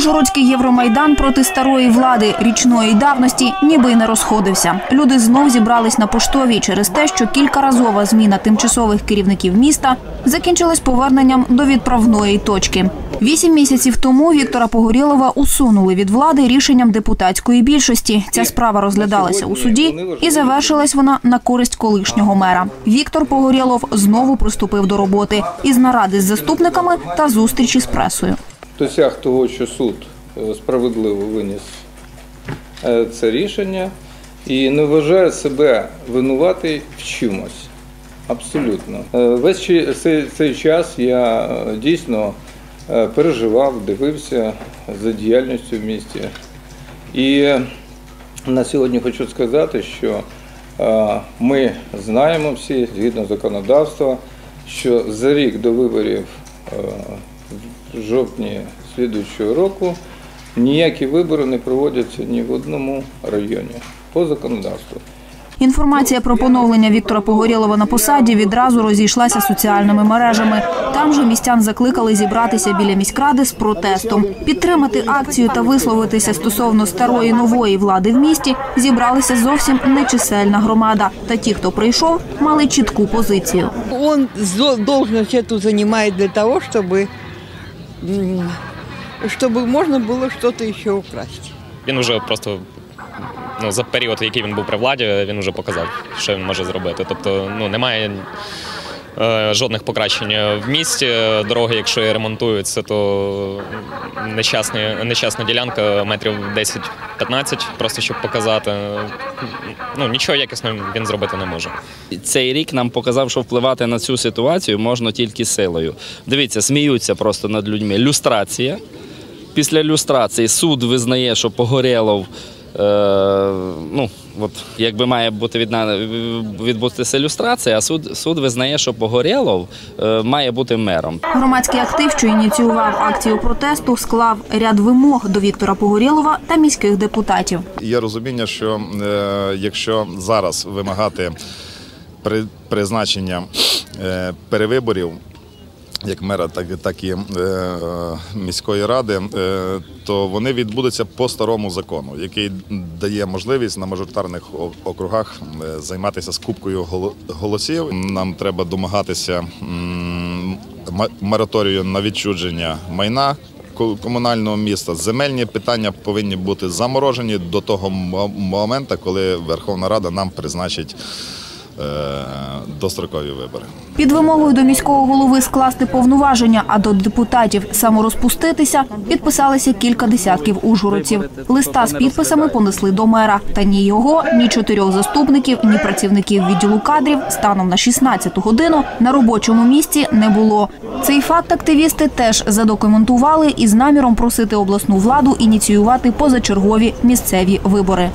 Ужгородський Євромайдан проти старої влади річної давності ніби й не розходився. Люди знов зібрались на поштовій через те, що кількаразова зміна тимчасових керівників міста закінчилась поверненням до відправної точки. Вісім місяців тому Віктора Погорєлова усунули від влади рішенням депутатської більшості. Ця справа розглядалася у суді і завершилась вона на користь колишнього мера. Віктор Погорєлов знову приступив до роботи із наради з заступниками та зустрічі з пресою. Досяг того, що суд е, справедливо виніс е, це рішення і не вважає себе винуватий в чомусь. Абсолютно. Е, Весь цей, цей час я дійсно переживав, дивився за діяльністю в місті. І на сьогодні хочу сказати, що ми знаємо всі, згідно законодавства, що за рік до виборів в жовтні слідуючого року ніякі вибори не проводяться ні в одному районі по законодавству. Інформація про поновлення Віктора Погорєлова на посаді відразу розійшлася соціальними мережами. Там же містян закликали зібратися біля міськради з протестом. Підтримати акцію та висловитися стосовно старої нової влади в місті зібралися зовсім нечисельна громада. Та ті, хто прийшов, мали чітку позицію. Он зо- должность эту занимает для того, чтобы, м, чтобы можно было что-то еще украсть. Він вже просто ну, за період, який він був при владі, він вже показав, що він може зробити. Тобто, ну немає жодних покращень в місті. Дороги, якщо і ремонтуються, то нещасна ділянка метрів 10-15, просто щоб показати. Ну нічого якісно він зробити не може. Цей рік нам показав, що впливати на цю ситуацію можна тільки силою. Дивіться, сміються просто над людьми. Люстрація. Після люстрації суд визнає, що Погорєлов, е, ну, от, якби має бути відна, відбутися люстрація, а суд, суд визнає, що Погорєлов е, має бути мером. Громадський актив, що ініціював акцію протесту, склав ряд вимог до Віктора Погорєлова та міських депутатів. Є розуміння, що е, якщо зараз вимагати при, призначення е, перевиборів, як мера, так, так і е, міської ради, е, то вони відбудуться по старому закону, який дає можливість на мажоритарних округах е, займатися скупкою голосів. Нам треба домагатися мораторію на відчудження майна комунального міста. Земельні питання повинні бути заморожені до того моменту, коли Верховна Рада нам призначить е, дострокові вибори. Під вимогою до міського голови скласти повноваження, а до депутатів саморозпуститися, підписалися кілька десятків ужгородців. Листа з підписами понесли до мера. Та ні його, ні чотирьох заступників, ні працівників відділу кадрів станом на 16-ту годину на робочому місці не було. Цей факт активісти теж задокументували із наміром просити обласну владу ініціювати позачергові місцеві вибори.